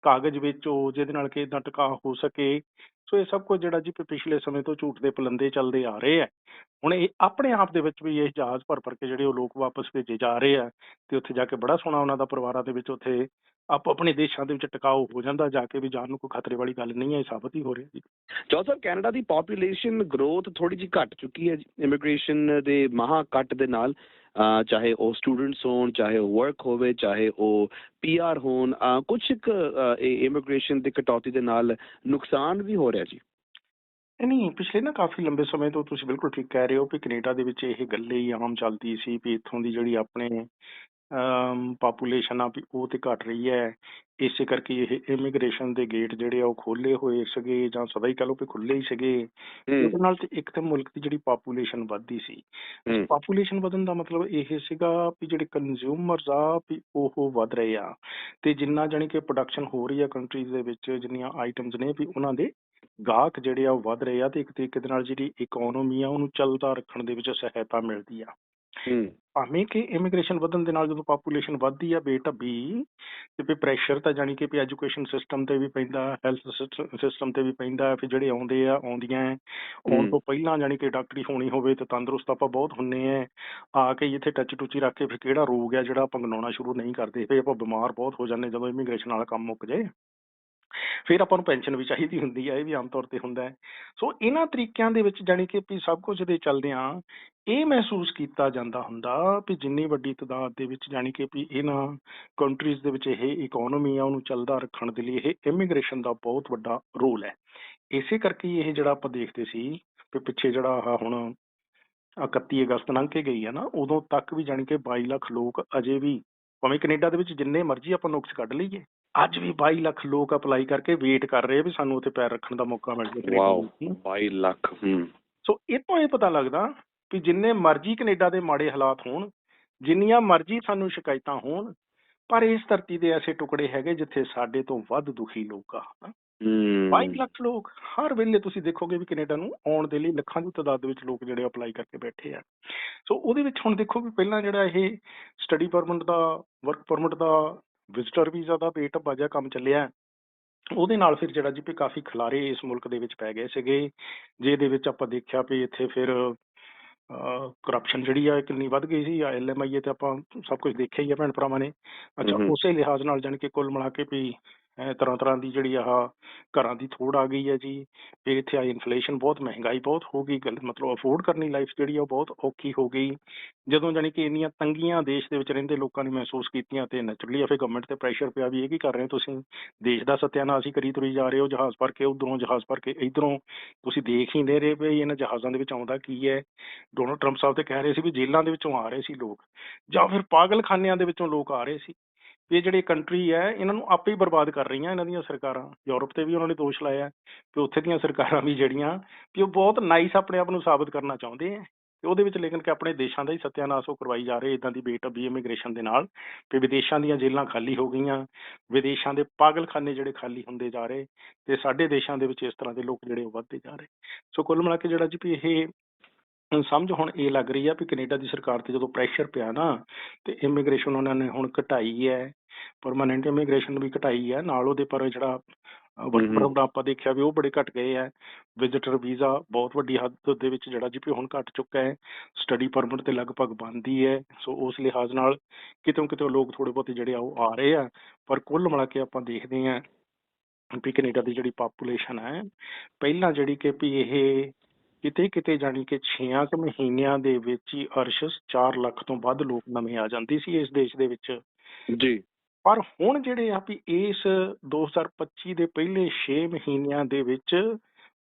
ਕਾਗਜ਼ ਵੇਚੋ, ਜਿਹਦੇ ਨਾਲ ਕਿ ਇਦਾਂ ਟਿਕਾ ਹੋ ਸਕੇ। ਸੋ ਇਹ ਸਭ ਕੁਝ ਜਿਹੜਾ ਜੀ ਪਿਛਲੇ ਸਮੇਂ ਤੋਂ ਝੂਠ ਦੇ ਪਲੰਦੇ ਚੱਲਦੇ ਆ ਰਹੇ ਆ ਹੁਣ ਇਹ ਆਪਣੇ ਆਪ ਦੇ ਵਿੱਚ ਵੀ ਇਹ ਜਹਾਜ਼ ਭਰ ਭਰ ਕੇ ਜਿਹੜੇ ਉਹ ਲੋਕ ਵਾਪਸ ਭੇਜੇ ਜਾ ਰਹੇ ਆ ਤੇ ਉੱਥੇ ਜਾ ਕੇ ਬੜਾ ਸੋਹਣਾ ਉਹਨਾਂ ਦਾ ਪਰਿਵਾਰਾਂ ਦੇ ਵਿੱਚ ਉੱਥੇ ਆਪ ਆਪਣੇ ਦੇਸ਼ਾਂ ਦੇ ਵਿੱਚ ਟਿਕਾਊ ਹੋ ਜਾਂਦਾ ਜਾ ਕੇ ਵੀ ਜਾਨ ਨੂੰ ਕੋਈ ਖਤਰੇ ਵਾਲੀ ਗੱਲ ਨਹੀਂ ਹੈ ਇਹ ਸਾਬਤ ਹੀ ਹੋ ਰਿਹਾ ਜੀ। ਜੋ ਸਰ ਕੈਨੇਡਾ ਦੀ ਪੋਪੂਲੇਸ਼ਨ ਗਰੋਥ ਥੋੜੀ ਜਿਹੀ ਘਟ ਚੁੱਕੀ ਹੈ ਇਮੀਗ੍ਰੇਸ਼ਨ ਦੇ ਮਹਾ ਕੱਟ ਦੇ ਨਾਲ ਚਾਹੇ ਉਹ ਸਟੂਡੈਂਟਸ ਹੋਣ ਚਾਹੇ ਉਹ ਵਰਕ ਹੋਵੇ ਚਾਹੇ ਉਹ ਪੀਆਰ ਹੋਣ ਕੁਝ ਇੱਕ ਇਮੀਗ੍ਰੇਸ਼ਨ ਦੀ ਕਟੌਤੀ ਦੇ ਨਾਲ ਨੁਕਸਾਨ ਵੀ ਹੋ ਰਿਹਾ ਜੀ। ਨਹੀਂ ਪਿਛਲੇ ਨਾ ਕਾਫੀ ਲੰਬੇ ਸਮੇਂ ਤੋਂ ਤੁਸੀਂ ਬਿਲਕੁਲ ਠੀਕ ਕਹਿ ਰਹੇ ਹੋ ਕਿ ਕੈਨੇਡਾ ਦੇ ਵਿੱਚ ਇਹ ਗੱਲੇ ਹੀ ਆਮ ਚੱਲਦੀ ਸੀ ਵੀ ਇੱਥੋਂ ਦੀ ਜਿਹੜੀ ਆਪਣੇ ਪਾਪੂਲੇਸ਼ਨ ਆ ਵੀ ਉਹ ਤੇ ਘਟ ਰਹੀ ਹੈ। ਇਸੇ ਕਰਕੇ ਇਹ ਇਮੀਗ੍ਰੇਸ਼ਨ ਦੇ ਗੇਟ ਜਿਹੜੇ ਆ ਉਹ ਖੋਲੇ ਹੋਏ ਸੀਗੇ ਜਾਂ ਸਦਾ ਹੀ ਕਹ ਵੀ ਖੁੱਲੇ ਹੀ ਸੀਗੇ। ਉਹਦੇ ਨਾਲ ਤੇ ਇੱਕ ਤਾਂ ਮੁਲਕ ਦੀ ਜਿਹੜੀ ਪਾਪੂਲੇਸ਼ਨ ਵੱਧਦੀ ਸੀ। ਪਾਪੂਲੇਸ਼ਨ ਵਧਣ ਦਾ ਮਤਲਬ ਇਹ ਸੀਗਾ ਵੀ ਜਿਹੜੇ ਕੰਜ਼ਿਊਮਰਸ ਆ ਵੀ ਉਹ ਵਧ ਰਹੇ ਆ। ਤੇ ਜਿੰਨਾ ਜਾਣੀ ਕਿ ਪ੍ਰੋਡਕਸ਼ਨ ਹੋ ਰਹੀ ਆ ਕੰਟਰੀਜ਼ ਦੇ ਵਿੱਚ ਜਿੰਨੀਆਂ ਆਈਟਮਸ ਨੇ ਵੀ ਉਹਨਾਂ ਦੇ ਗਾਹਕ ਜਿਹੜੇ ਆ ਉਹ ਵਧ ਰਹੇ ਆ ਤੇ ਇੱਕ ਤਰੀਕੇ ਦੇ ਨਾਲ ਜਿਹੜੀ ਇਕਨੋਮੀ ਆ ਉਹਨੂੰ ਚੱਲਦਾ ਰੱਖਣ ਦੇ ਵਿੱਚ ਸਹਾਇਤਾ ਮਿਲਦੀ ਆ। ਹੂੰ ਭਾਵੇਂ ਕਿ ਇਮੀਗ੍ਰੇਸ਼ਨ ਵਧਣ ਦੇ ਨਾਲ ਜਦੋਂ ਪਾਪੂਲੇਸ਼ਨ ਵੱਧਦੀ ਆ ਬੇਟੱਬੀ ਤੇ ਵੀ ਪ੍ਰੈਸ਼ਰ ਤਾਂ ਜਾਣੀ ਕਿ ਵੀ ਐਜੂਕੇਸ਼ਨ ਸਿਸਟਮ ਤੇ ਵੀ ਪੈਂਦਾ ਹੈਲਥ ਸਿਸਟਮ ਤੇ ਵੀ ਪੈਂਦਾ ਫਿਰ ਜਿਹੜੇ ਆਉਂਦੇ ਆ ਆਉਂਦੀਆਂ। ਆਉਣ। ਤੋਂ ਪਹਿਲਾਂ ਜਾਣੀ ਕਿ ਡਾਕਟਰੀ ਹੋਣੀ ਹੋਵੇ ਤੇ ਤੰਦਰੁਸਤ ਆਪਾਂ ਬਹੁਤ ਹੁੰਨੇ ਆ ਆ ਕੇ ਇੱਥੇ ਟੱਚ ਟੁੱਚੀ ਰੱਖ ਕੇ ਫਿਰ ਕਿਹੜਾ ਰੋਗ ਆ ਜਿਹੜਾ ਆਪਾਂ ਗਨਾਉਣਾ ਸ਼ੁਰੂ ਨਹੀਂ ਕਰਦੇ ਫਿਰ ਆਪਾਂ ਬਿਮਾਰ ਬਹੁਤ ਹੋ ਜਾਂਦੇ ਜਦੋਂ ਇਮੀਗ੍ਰੇਸ਼ਨ ਵਾਲਾ ਕੰਮ ਮੁੱਕ ਜਾਏ ਫਿਰ ਆਪਾਂ ਨੂੰ ਪੈਨਸ਼ਨ ਵੀ ਚਾਹੀਦੀ ਹੁੰਦੀ ਹੈ ਇਹ ਵੀ ਆਮ ਤੌਰ ਤੇ ਹੁੰਦਾ ਹੈ। ਸੋ ਇਹਨਾਂ ਤਰੀਕਿਆਂ ਦੇ ਵਿੱਚ ਜਾਣੀ ਕਿ ਵੀ ਸਭ ਕੁਝ ਦੇ ਚੱਲਦਿਆਂ ਇਹ ਮਹਿਸੂਸ ਕੀਤਾ ਜਾਂਦਾ ਹੁੰਦਾ ਵੀ ਜਿੰਨੀ ਵੱਡੀ ਤਦਾਦ ਦੇ ਵਿੱਚ ਜਾਣੀ ਕਿ ਵੀ ਇਹਨਾਂ ਕੰਟਰੀਜ਼ ਦੇ ਵਿੱਚ ਇਹ ਇਕਨੋਮੀ ਆ, ਉਹਨੂੰ ਚੱਲਦਾ ਰੱਖਣ ਦੇ ਲਈ ਇਹ ਇਮੀਗ੍ਰੇਸ਼ਨ ਦਾ ਬਹੁਤ ਵੱਡਾ ਰੋਲ ਹੈ। ਇਸੇ ਕਰਕੇ ਇਹ ਜਿਹੜਾ ਆਪਾਂ ਦੇਖਦੇ ਸੀ ਵੀ ਪਿੱਛੇ ਜਿਹੜਾ ਆਹ ਹੁਣ 31 ਅਗਸਤ ਲੰਘ ਕੇ ਗਈ ਹੈ ਨਾ, ਉਦੋਂ ਤੱਕ ਵੀ ਜਾਣੀ ਕਿ 22 ਲੱਖ ਲੋਕ ਅਜੇ ਵੀ ਭਾਵੇਂ ਕੈਨੇਡਾ ਦੇ ਵਿੱਚ ਜਿੰਨੇ ਮਰਜ਼ੀ ਆਪਾਂ ਨੁਕਸ ਕੱਢ ਲਈਏ ਅੱਜ ਵੀ 22 ਲੱਖ ਲੋਕ ਅਪਲਾਈ ਕਰਕੇ ਵੇਟ ਕਰ ਰਹੇ ਆ ਵੀ ਸਾਨੂੰ ਉੱਥੇ ਪੈਰ ਰੱਖਣ ਦਾ ਮੌਕਾ ਮਿਲ ਜਾਵੇ ਵਾਓ ਵਿੱਚ। 22 ਲੱਖ ਹੂੰ ਸੋ ਇਹ ਤੋਂ ਇਹ ਪਤਾ ਲੱਗਦਾ ਵੀ ਜਿੰਨੇ ਮਰਜ਼ੀ ਕੈਨੇਡਾ ਦੇ ਮਾੜੇ ਹਾਲਾਤ ਹੋਣ ਜਿੰਨੀਆਂ ਮਰਜ਼ੀ ਸਾਨੂੰ ਸ਼ਿਕਾਇਤਾਂ ਹੋਣ ਪਰ ਇਸ ਧਰਤੀ ਦੇ ਐਸੇ ਟੁਕੜੇ ਹੈਗੇ ਜਿੱਥੇ ਸਾਡੇ ਤੋਂ ਵੱਧ ਦੁਖੀ ਲੋਕ ਆ ਹਨਾ। 22 ਹੂੰ ਲੱਖ ਲੋਕ ਹਰ ਵੇਲੇ ਤੁਸੀਂ ਦੇਖੋਗੇ ਵੀ ਕੈਨੇਡਾ ਨੂੰ ਆਉਣ ਦੇ ਲਈ ਲੱਖਾਂ ਦੀ ਤਾਦਾਦ ਵਿੱਚ ਲੋਕ ਜਿਹੜੇ ਅਪਲਾਈ ਕਰਕੇ ਬੈਠੇ ਆ ਸੋ ਉਹਦੇ ਵਿੱਚ ਹੁਣ ਦੇਖੋ ਵੀ ਪਹਿਲਾਂ ਜਿਹੜਾ ਇਹ ਸਟੱਡੀ ਪਰਮਿਟ ਦਾ ਵਰਕ ਪਰਮਿਟ ਦਾ ਵਿਜ਼ਟਰ ਵੀਜ਼ਾ ਦਾ ਬੇਟ ਬਾਜਾ ਕੰਮ ਚੱਲਿਆ ਉਹਦੇ ਨਾਲ ਫਿਰ ਜਿਹੜਾ ਜੀ ਵੀ ਕਾਫੀ ਖਲਾਰੇ ਇਸ ਮੁਲਕ ਦੇ ਵਿੱਚ ਪੈ ਗਏ ਸੀਗੇ ਜਿਹਦੇ ਵਿੱਚ ਆਪਾਂ ਦੇਖਿਆ ਵੀ ਇੱਥੇ ਫਿਰ ਕਰਪਸ਼ਨ ਜਿਹੜੀ ਆ ਕਿੰਨੀ ਵੱਧ ਗਈ ਸੀ। ਐਲਐਮਆਈ ਤੇ ਆਪਾਂ ਸਭ ਕੁਝ ਦੇਖਿਆ ਹੀ ਆ ਭੈਣ ਭਰਾਵਾਂ ਨੇ। ਅੱਛਾ। ਉਸੇ ਲਿਹਾਜ਼ ਨਾਲ ਜਾਣੀ ਕਿ ਕੁੱਲ ਮਿਲਾ ਕੇ ਵੀ ਤਰ੍ਹਾਂ ਤਰ੍ਹਾਂ ਦੀ ਜਿਹੜੀ ਆਹ ਘਰਾਂ ਦੀ ਥੋੜ ਆ ਗਈ ਹੈ ਜੀ। ਫਿਰ ਇੱਥੇ ਆਈ ਇਨਫਲੇਸ਼ਨ ਬਹੁਤ ਮਹਿੰਗਾਈ ਬਹੁਤ ਹੋ ਗਈ, ਗੱਲ ਮਤਲਬ ਅਫੋਰਡ ਕਰਨੀ ਲਾਈਫ ਜਿਹੜੀ ਆ ਉਹ ਬਹੁਤ ਔਖੀ ਹੋ ਗਈ। ਜਦੋਂ ਜਾਣੀ ਕਿ ਇੰਨੀਆਂ ਤੰਗੀਆਂ ਦੇਸ਼ ਦੇ ਵਿੱਚ ਰਹਿੰਦੇ ਲੋਕਾਂ ਨੇ ਮਹਿਸੂਸ ਕੀਤੀਆਂ ਤੇ ਨੈਚੁਰਲੀ ਫਿਰ ਗਵਰਨਮੈਂਟ ਤੇ ਪ੍ਰੈਸ਼ਰ ਪਿਆ ਵੀ ਇਹ ਕੀ ਕਰ ਰਹੇ ਹੋ ਤੁਸੀਂ? ਦੇਸ਼ ਦਾ ਸਤਿਆਨਾਸ਼ ਹੀ ਕਰੀ ਤੁਰੀ ਜਾ ਰਹੇ ਹੋ, ਜਹਾਜ਼ ਭਰ ਕੇ ਉਧਰੋਂ, ਜਹਾਜ਼ ਭਰ ਕੇ ਇਧਰੋਂ। ਤੁਸੀਂ ਦੇਖ ਹੀ ਨਹੀਂ ਰਹੇ ਵੀ ਇਹਨਾਂ ਜਹਾਜ਼ਾਂ ਦੇ ਵਿੱਚ ਆਉਂਦਾ ਕੀ ਹੈ। ਡੋਨਲਡ ਟਰੰਪ ਸਾਹਿਬ ਤੇ ਕਹਿ ਰਹੇ ਸੀ ਵੀ ਜੇਲ੍ਹਾਂ ਦੇ ਵਿੱਚੋਂ ਆ ਰਹੇ ਸੀ ਲੋਕ ਜਾਂ ਫਿਰ ਪਾਗਲਖਾਨਿਆਂ ਦੇ ਵਿੱਚੋਂ ਲੋਕ ਆ ਰਹੇ ਸੀ। ਇਹ ਜਿਹੜੀ ਕੰਟਰੀ ਹੈ, ਇਹਨਾਂ ਨੂੰ ਆਪੇ ਹੀ ਬਰਬਾਦ ਕਰ ਰਹੀਆਂ ਇਹਨਾਂ ਦੀਆਂ ਸਰਕਾਰਾਂ। ਯੂਰਪ ਤੇ ਵੀ ਉਹਨਾਂ ਨੇ ਦੋਸ਼ ਲਾਇਆ ਕਿ ਉੱਥੇ ਦੀਆਂ ਸਰਕਾਰਾਂ ਵੀ ਜਿਹੜੀਆਂ ਕਿ ਉਹ ਬਹੁਤ ਨਾਈਸ ਆਪਣੇ ਆਪ ਨੂੰ ਸਾਬਤ ਕਰਨਾ ਚਾਹੁੰਦੇ ਆ ਤੇ ਉਹਦੇ ਵਿੱਚ ਲੇਕਿਨ ਕਿ ਆਪਣੇ ਦੇਸ਼ਾਂ ਦਾ ਹੀ ਸਤਿਆਨਾਸ਼ ਉਹ ਕਰਵਾਈ ਜਾ ਰਹੇ ਇਦਾਂ ਦੀ ਬੇਟੱਬੀ ਇਮੀਗ੍ਰੇਸ਼ਨ ਦੇ ਨਾਲ। ਤੇ ਵਿਦੇਸ਼ਾਂ ਦੀਆਂ ਜੇਲ੍ਹਾਂ ਖਾਲੀ ਹੋ ਗਈਆਂ, ਵਿਦੇਸ਼ਾਂ ਦੇ ਪਾਗਲਖਾਨੇ ਜਿਹੜੇ ਖਾਲੀ ਹੁੰਦੇ ਜਾ ਰਹੇ ਤੇ ਸਾਡੇ ਦੇਸ਼ਾਂ ਦੇ ਵਿੱਚ ਇਸ ਤਰ੍ਹਾਂ ਦੇ ਲੋਕ ਜਿਹੜੇ ਉਹ ਵੱਧਦੇ ਜਾ ਰਹੇ। ਸੋ ਕੁੱਲ ਮਿਲਾ ਕੇ ਜਿਹੜਾ ਜੀ ਵੀ ਇਹ ਸਮਝ ਹੁਣ ਇਹ ਲੱਗ ਰਹੀ ਆ ਵੀ ਕੈਨੇਡਾ ਦੀ ਸਰਕਾਰ ਤੇ ਜਦੋਂ ਪ੍ਰੈਸ਼ਰ ਪਿਆ ਨਾ ਤੇ ਇਮੀਗ੍ਰੇਸ਼ਨ ਉਹਨਾਂ ਨੇ ਹੁਣ ਘਟਾਈ ਹੈ ਪਰਮਾਨੈਂਟ ਇਮੀਗ੍ਰੇਸ਼ਨ ਵੀ ਘਟਾਈ ਹੈ ਨਾਲ ਉਹਦੇ ਪਰ ਜਿਹੜਾ ਵਰਕ। ਪਰਮਿਟ ਆਪਾਂ ਦੇਖਿਆ ਵੀ ਉਹ ਬੜੇ ਘਟ ਗਏ ਹੈ ਵਿਜ਼ਿਟਰ ਵੀਜ਼ਾ ਬਹੁਤ ਵੱਡੀ ਹੱਦ ਦੇ ਵਿੱਚ ਜਿਹੜਾ ਜੀ ਵੀ ਹੁਣ ਘਟ ਚੁੱਕਾ ਹੈ ਸਟੱਡੀ ਪਰਮਿਟ ਤੇ ਲਗਭਗ ਬੰਦ ਹੀ ਹੈ ਸੋ ਉਸ ਲਿਹਾਜ਼ ਨਾਲ ਕਿਤੋਂ ਕਿਤੋਂ ਲੋਕ ਥੋੜੇ ਬਹੁਤੇ ਜਿਹੜੇ ਆ ਉਹ ਆ ਰਹੇ ਆ ਪਰ ਕੁੱਲ ਮਿਲਾ ਕੇ ਆਪਾਂ ਦੇਖਦੇ ਹਾਂ ਵੀ ਕੈਨੇਡਾ ਦੀ ਜਿਹੜੀ ਪਾਪੂਲੇਸ਼ਨ ਹੈ ਪਹਿਲਾਂ ਜਿਹੜੀ ਕਿ ਵੀ ਇਹ ਕਿਤੇ ਕਿਤੇ ਜਾਣੀ ਕਿ 6 ਕੁ ਮਹੀਨਿਆਂ ਦੇ ਵਿੱਚ ਹੀ ਅਰਸ਼ 4 ਲੱਖ ਤੋਂ ਵੱਧ ਲੋਕ ਨਵੇਂ ਆ ਜਾਂਦੀ ਸੀ ਇਸ ਦੇਸ਼ ਦੇ ਵਿੱਚ। ਜੀ। ਪਰ ਹੁਣ ਜਿਹੜੇ ਆ ਵੀ ਇਸ 2025 ਦੇ ਪਹਿਲੇ 6 ਮਹੀਨਿਆਂ ਦੇ ਵਿੱਚ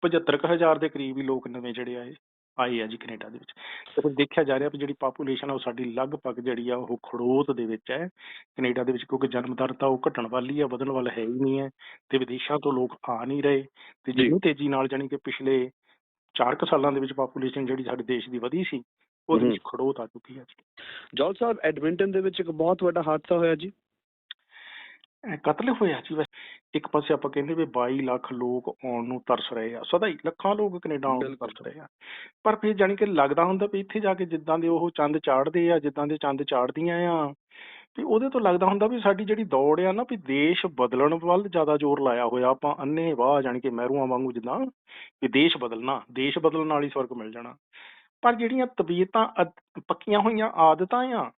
75000 ਦੇ ਕਰੀਬ ਹੀ ਲੋਕ ਨਵੇਂ ਜਿਹੜੇ ਆਏ ਆਏ ਆ ਜੀ ਕੈਨੇਡਾ ਦੇ ਵਿੱਚ। ਤੇ ਫਿਰ ਦੇਖਿਆ ਜਾ ਰਿਹਾ ਵੀ ਜਿਹੜੀ ਪਾਪੂਲੇਸ਼ਨ ਆ ਉਹ ਸਾਡੀ ਲਗਭਗ ਜਿਹੜੀ ਆ ਉਹ ਖੜੋਤ ਦੇ ਵਿੱਚ ਹੈ। ਕੈਨੇਡਾ ਦੇ ਵਿੱਚ ਕਿਉਂਕਿ ਜਨਮ ਦਰ ਤਾਂ ਉਹ ਘਟਣ ਵਾਲੀ ਆ ਵਧਣ ਵਾਲਾ ਹੈ ਹੀ ਨਹੀਂ ਹੈ ਤੇ ਵਿਦੇਸ਼ਾਂ ਤੋਂ ਲੋਕ ਆ ਨਹੀਂ ਰਹੇ। ਤੇ। ਜਿੰਨੀ ਤੇਜ਼ੀ ਨਾਲ ਜਾਣੀ ਕਿ ਪਿਛਲੇ 4 ਕੁ ਸਾਲਾਂ ਦੇ ਵਿੱਚ ਪਾਪੂਲੇਸ਼ਨ ਜਿਹੜੀ ਸਾਡੇ ਦੇਸ਼ ਦੀ ਵਧੀ ਸੀ ਉਹਦੇ ਵਿੱਚ ਖੜੋਤ ਆ ਚੁੱਕੀ ਹੈ ਜੀ। ਜੋਲ ਸਾਹਿਬ ਐਡਮਿੰਟਨ ਦੇ ਵਿੱਚ ਇੱਕ ਬਹੁਤ ਵੱਡਾ ਹਾਦਸਾ ਹੋਇਆ ਜੀ? ਕਤਲ ਹੋਇਆ ਜੀ ਇੱਕ ਪਾਸੇ ਆਪਾਂ ਕਹਿੰਦੇ ਵੀ 22 ਲੱਖ ਲੋਕ ਆਉਣ ਨੂੰ ਤਰਸ ਰਹੇ ਆ। ਸਦਾ ਹੀ ਲੱਖਾਂ ਲੋਕ ਕੈਨੇਡਾ ਆਉਣ ਨੂੰ। ਤਰਸ ਰਹੇ ਆ। ਪਰ ਫਿਰ ਜਾਣੀ ਕਿ ਲੱਗਦਾ ਹੁੰਦਾ ਵੀ ਇੱਥੇ ਜਾ ਕੇ ਜਿੱਦਾਂ ਦੇ ਉਹ ਚੰਦ ਚਾੜਦੇ ਆ ਜਿੱਦਾਂ ਦੇ ਚੰਦ ਚਾੜਦੀਆਂ ਆ ਤੇ ਉਹਦੇ ਤੋਂ ਲੱਗਦਾ ਹੁੰਦਾ ਵੀ ਸਾਡੀ ਜਿਹੜੀ ਦੌੜ ਆ ਨਾ ਵੀ ਦੇਸ਼ ਬਦਲਣ ਵੱਲ ਜ਼ਿਆਦਾ ਜ਼ੋਰ ਲਾਇਆ ਹੋਇਆ, ਆਪਾਂ ਅੰਨੇ ਵਾਹ ਜਾਣੀ ਕਿ ਮਹਿਰੂਆਂ ਵਾਂਗੂ ਜਿੱਦਾਂ ਵੀ ਦੇਸ਼ ਬਦਲਣਾ, ਦੇਸ਼ ਬਦਲਣ ਨਾਲ ਹੀ ਸਵਰਗ ਮਿਲ ਜਾਣਾ। ਪਰ ਜਿਹੜੀਆਂ ਤਬੀਅਤਾਂ ਪੱਕੀਆਂ ਹੋਈਆਂ ਆਦਤਾਂ ਆ,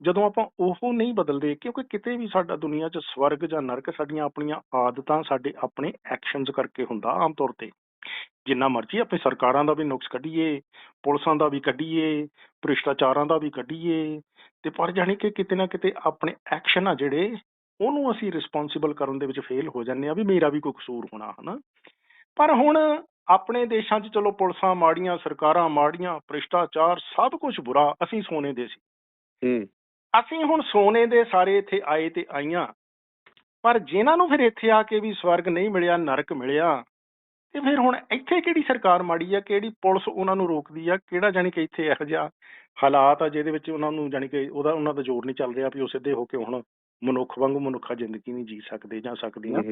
ਜਦੋਂ ਆਪਾਂ ਉਹ ਨਹੀਂ ਬਦਲਦੇ, ਕਿਉਂਕਿ ਕਿਤੇ ਵੀ ਸਾਡਾ ਦੁਨੀਆ 'ਚ ਸਵਰਗ ਜਾਂ ਨਰਕ ਸਾਡੀਆਂ ਆਪਣੀਆਂ ਆਦਤਾਂ ਸਾਡੇ ਆਪਣੇ ਐਕਸ਼ਨਸ ਕਰਕੇ ਹੁੰਦਾ ਆਮ ਤੌਰ ਤੇ। ਜਿੰਨਾ ਮਰਜ਼ੀ ਆਪਣੇ ਸਰਕਾਰਾਂ ਦਾ ਵੀ ਨੁਕਸ ਕੱਢੀਏ, ਪੁਲਿਸਾਂ ਦਾ ਵੀ ਕੱਢੀਏ, ਭ੍ਰਿਸ਼ਟਾਚਾਰਾਂ ਦਾ ਵੀ ਕੱਢੀਏ ਤੇ ਪਰ ਜਾਣੀ ਕਿ ਕਿਤੇ ਨਾ ਕਿਤੇ ਆਪਣੇ ਐਕਸ਼ਨ ਆ ਜਿਹੜੇ ਉਹਨੂੰ ਅਸੀਂ ਰਿਸਪੌਂਸਿਬਲ ਕਰਨ ਦੇ ਵਿੱਚ ਫੇਲ ਹੋ ਜਾਂਦੇ ਆ ਵੀ ਮੇਰਾ ਵੀ ਕੋਈ ਕਸੂਰ ਹੋਣਾ ਹਨਾ? ਪਰ ਹੁਣ ਆਪਣੇ ਦੇਸ਼ਾਂ 'ਚ ਚਲੋ ਪੁਲਿਸਾਂ ਮਾੜੀਆਂ ਸਰਕਾਰਾਂ ਮਾੜੀਆਂ ਭ੍ਰਿਸ਼ਟਾਚਾਰ ਸਭ ਕੁਝ ਬੁਰਾ ਅਸੀਂ ਸੋਨੇ ਦੇ ਸੀ। ਹੂੰ। ਅਸੀਂ ਹੁਣ ਸੋਨੇ ਦੇ ਸਾਰੇ ਇੱਥੇ ਆਏ ਤੇ ਆਈਆਂ ਪਰ ਜਿਨ੍ਹਾਂ ਨੂੰ ਫਿਰ ਇੱਥੇ ਆ ਕੇ ਵੀ ਸਵਰਗ ਨਹੀਂ ਮਿਲਿਆ ਨਰਕ ਮਿਲਿਆ ਤੇ ਫਿਰ ਹੁਣ ਇੱਥੇ ਕਿਹੜੀ ਸਰਕਾਰ ਮਾੜੀ ਆ? ਕਿਹੜੀ ਪੁਲਿਸ ਉਹਨਾਂ ਨੂੰ ਰੋਕਦੀ ਆ? ਕਿਹੜਾ ਜਾਣੀ ਕਿ ਇੱਥੇ ਇਹੋ ਜਿਹਾ ਹਾਲਾਤ ਆ ਜਿਹਦੇ ਵਿੱਚ ਉਹਨਾਂ ਨੂੰ ਜਾਣੀ ਕਿ ਉਹਦਾ ਉਹਨਾਂ ਦਾ ਜ਼ੋਰ ਨਹੀਂ ਚੱਲ ਰਿਹਾ ਵੀ ਉਹ ਸਿੱਧੇ ਹੋ ਕੇ ਹੁਣ ਮਨੁੱਖ ਵਾਂਗੂ ਮਨੁੱਖਾ ਜ਼ਿੰਦਗੀ ਨਹੀਂ ਜੀ ਸਕਦੇ ਜਾਂ ਸਕਦੀਆਂ।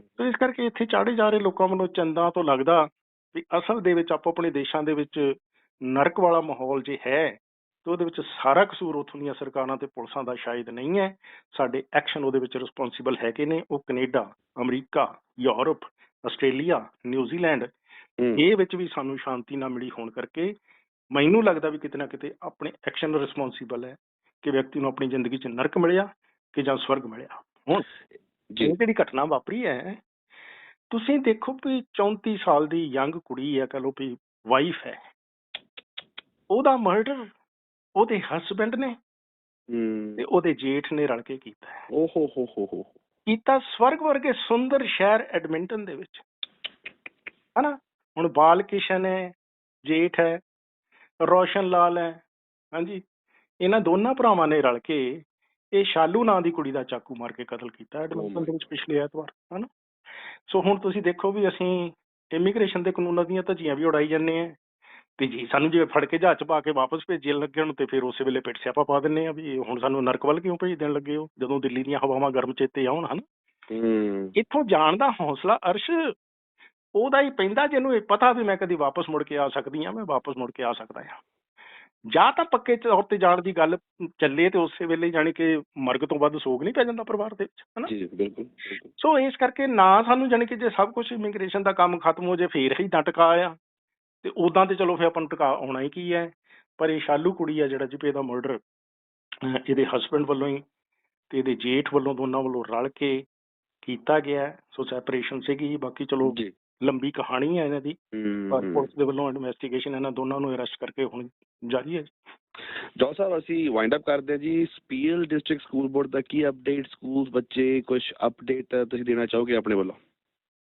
ਤੇ ਇਸ ਕਰਕੇ ਇੱਥੇ ਚਾੜੇ ਜਾ ਰਹੇ ਲੋਕਾਂ ਵੱਲੋਂ ਚੰਦਾਂ ਤੋਂ ਲੱਗਦਾ ਵੀ ਅਸਲ ਦੇ ਵਿੱਚ ਆਪੋ ਆਪਣੇ ਦੇਸ਼ਾਂ ਦੇ ਵਿੱਚ ਨਰਕ ਵਾਲਾ ਮਾਹੌਲ ਜੇ ਹੈ ਤੇ ਉਹਦੇ ਵਿੱਚ ਸਾਰਾ ਕਸੂਰ ਉੱਥੋਂ ਦੀਆਂ ਸਰਕਾਰਾਂ ਤੇ ਪੁਲਿਸਾਂ ਦਾ ਸ਼ਾਇਦ ਨਹੀਂ ਹੈ। ਸਾਡੇ ਐਕਸ਼ਨ ਉਹਦੇ ਵਿੱਚ ਰਿਸਪੌਂਸਿਬਲ ਹੈਗੇ ਨੇ। ਉਹ Canada America Europe Australia New Zealand ਇਹ ਵਿੱਚ ਵੀ ਸਾਨੂੰ ਸ਼ਾਂਤੀ ਨਾ ਮਿਲੀ ਹੋਣ ਕਰਕੇ ਮੈਨੂੰ ਲੱਗਦਾ ਵੀ ਕਿਤੇ ਨਾ ਕਿਤੇ ਆਪਣੇ ਐਕਸ਼ਨ ਰਿਸਪੌਂਸਿਬਲ ਹੈ ਕਿ ਵਿਅਕਤੀ ਨੂੰ ਆਪਣੀ ਜ਼ਿੰਦਗੀ 'ਚ ਨਰਕ ਮਿਲਿਆ ਕਿ ਜਾਂ ਸਵਰਗ ਮਿਲਿਆ। ਹੁਣ ਇਹ ਜਿਹੜੀ ਘਟਨਾ ਵਾਪਰੀ ਹੈ ਤੁਸੀਂ ਦੇਖੋ ਵੀ 34 ਸਾਲ ਦੀ ਯੰਗ ਕੁੜੀ ਹੈ ਕਹ ਲਓ ਵੀ ਵਾਈਫ ਹੈ। ਉਹਦਾ ਮਰਡਰ ਉਹਦੇ ਹਸਬੰਡ ਨੇ ਹੂੰ। ਤੇ ਉਹਦੇ ਜੇਠ ਨੇ ਰਲ ਕੇ ਕੀਤਾ ਹੈ। ਓ ਹੋ ਹੋ ਹੋ ਹੋ। ਕੀਤਾ ਸਵਰਗ ਵਰਗੇ ਸੁੰਦਰ ਸ਼ਹਿਰ ਐਡਮਿੰਟਨ ਦੇ ਵਿੱਚ। ਹਨਾ? ਹੁਣ ਬਾਲ ਕਿਸ਼ਨ ਹੈ, ਜੇਠ ਹੈ, ਰੋਸ਼ਨ ਲਾਲ ਹੈ, ਹਾਂਜੀ। ਇਹਨਾਂ ਦੋਨਾਂ ਭਰਾਵਾਂ ਨੇ ਰਲ ਕੇ ਇਹ ਸ਼ਾਲੂ ਨਾਂ ਦੀ ਕੁੜੀ ਦਾ ਚਾਕੂ ਮਾਰ ਕੇ ਕਤਲ ਕੀਤਾ ਐਡਮਿੰਟਨ ਦੇ ਵਿੱਚ ਪਿਛਲੇ ਐਤਵਾਰ, ਹਨਾ? ਸੋ ਹੁਣ ਤੁਸੀਂ ਦੇਖੋ ਵੀ ਅਸੀਂ ਇਮੀਗ੍ਰੇਸ਼ਨ ਦੇ ਕਾਨੂੰਨਾਂ ਦੀਆਂ ਧੱਜੀਆਂ ਵੀ ਉਡਾਈ ਜਾਂਦੇ ਆ ਤੇ ਜੀ ਸਾਨੂੰ ਜੇ ਫੜ ਕੇ ਜਹਾਜ਼ 'ਚ ਪਾ ਕੇ ਵਾਪਸ ਭੇਜਣ ਲੱਗੇ ਹੁਣ ਤੇ ਫਿਰ ਉਸੇ ਵੇਲੇ ਪਿੱਟ ਸਿਆਪਾ ਪਾ ਦਿੰਨੇ ਆ ਵੀ ਹੁਣ ਸਾਨੂੰ ਨਰਕ ਵੱਲ ਕਿਉਂ ਭੇਜ ਦੇਣ ਲੱਗੇ ਹੋ? ਜਦੋਂ ਦਿੱਲੀ ਦੀਆਂ ਹਵਾਵਾਂ ਗਰਮ ਚੇਤੇ ਆਉਣ ਹਨ? ਇੱਥੋਂ ਜਾਣ ਦਾ ਹੌਸਲਾ ਅਰਸ਼ ਉਹਦਾ ਹੀ ਪੈਂਦਾ ਜਿਹਨੂੰ ਇਹ ਪਤਾ ਵੀ ਮੈਂ ਕਦੀ ਵਾਪਸ ਮੁੜ ਕੇ ਆ ਸਕਦੀ ਆ ਮੈਂ ਵਾਪਸ ਮੁੜ ਕੇ ਆ ਸਕਦਾ ਆ ਜਾਂ ਤਾਂ ਪੱਕੇ ਤੌਰ ਤੇ ਜਾਣ ਦੀ ਗੱਲ ਚੱਲੇ ਤੇ ਉਸੇ ਵੇਲੇ ਜਾਣੀ ਕਿ ਮਰਗ ਤੋਂ ਵੱਧ ਸੋਗ ਨਹੀਂ ਪੈ ਜਾਂਦਾ ਪਰਿਵਾਰ ਦੇ ਵਿੱਚ ਹਨਾ? ਜੀ ਬਿਲਕੁਲ ਸੋ ਇਸ ਕਰਕੇ ਨਾ ਸਾਨੂੰ ਜਾਣੀ ਕਿ ਜੇ ਸਭ ਕੁਝ ਇਮੀਗ੍ਰੇਸ਼ਨ ਦਾ ਕੰਮ ਖਤਮ ਹੋ ਜੇ ਫੇਰ ਹੀ ਤਾਂ ਟਿਕਾ ਆ ਤੇ ਉਦਾਂ ਤੇ ਚਲੋ ਫੇਰ ਆਪਾਂ ਨੂੰ ਟਿਕਾ ਆਉਣਾ ਹੀ ਕੀ ਹੈ। ਪਰ ਇਹ ਸ਼ਾਲੂ ਕੁੜੀ ਆ ਜਿਹੜਾ ਜਿਹਦੇ ਦਾ ਮਰਡਰ ਇਹਦੇ ਹਸਬੰਡ ਵੱਲੋਂ ਹੀ ਤੇ ਇਹਦੇ ਜੇਠ ਵੱਲੋਂ ਦੋਨਾਂ ਵੱਲੋਂ ਰਲ ਕੇ ਕੀਤਾ ਗਿਆ। ਸੋ ਸੈਪਰੇਸ਼ਨ ਸੀਗੀ ਬਾਕੀ ਚਲੋ ਜੀ। ਲੰਬੀ ਕਹਾਣੀ ਹੈ ਇਹਨਾਂ ਦੀ। ਪਰ ਪੁਲਿਸ ਦੇ ਵੱਲੋਂ ਇਨਵੈਸਟੀਗੇਸ਼ਨ ਇਹਨਾਂ ਦੋਨਾਂ ਨੂੰ ਅਰੈਸਟ ਕਰਕੇ ਹੁਣ ਜਾਰੀ ਹੈ। ਜੋਸ ਸਾਹਿਬ ਅਸੀਂ ਵਾਈਂਡ ਅਪ ਕਰਦੇ ਜੀ। ਸਪੀਲ ਡਿਸਟ੍ਰਿਕਟ ਸਕੂਲ ਬੋਰਡ ਦਾ ਕੀ ਅਪਡੇਟ ਸਕੂਲ ਬੱਚੇ ਕੁਝ ਅਪਡੇਟ ਤੁਸੀਂ ਦੇਣਾ ਚਾਹੋਗੇ ਆਪਣੇ ਵੱਲੋਂ?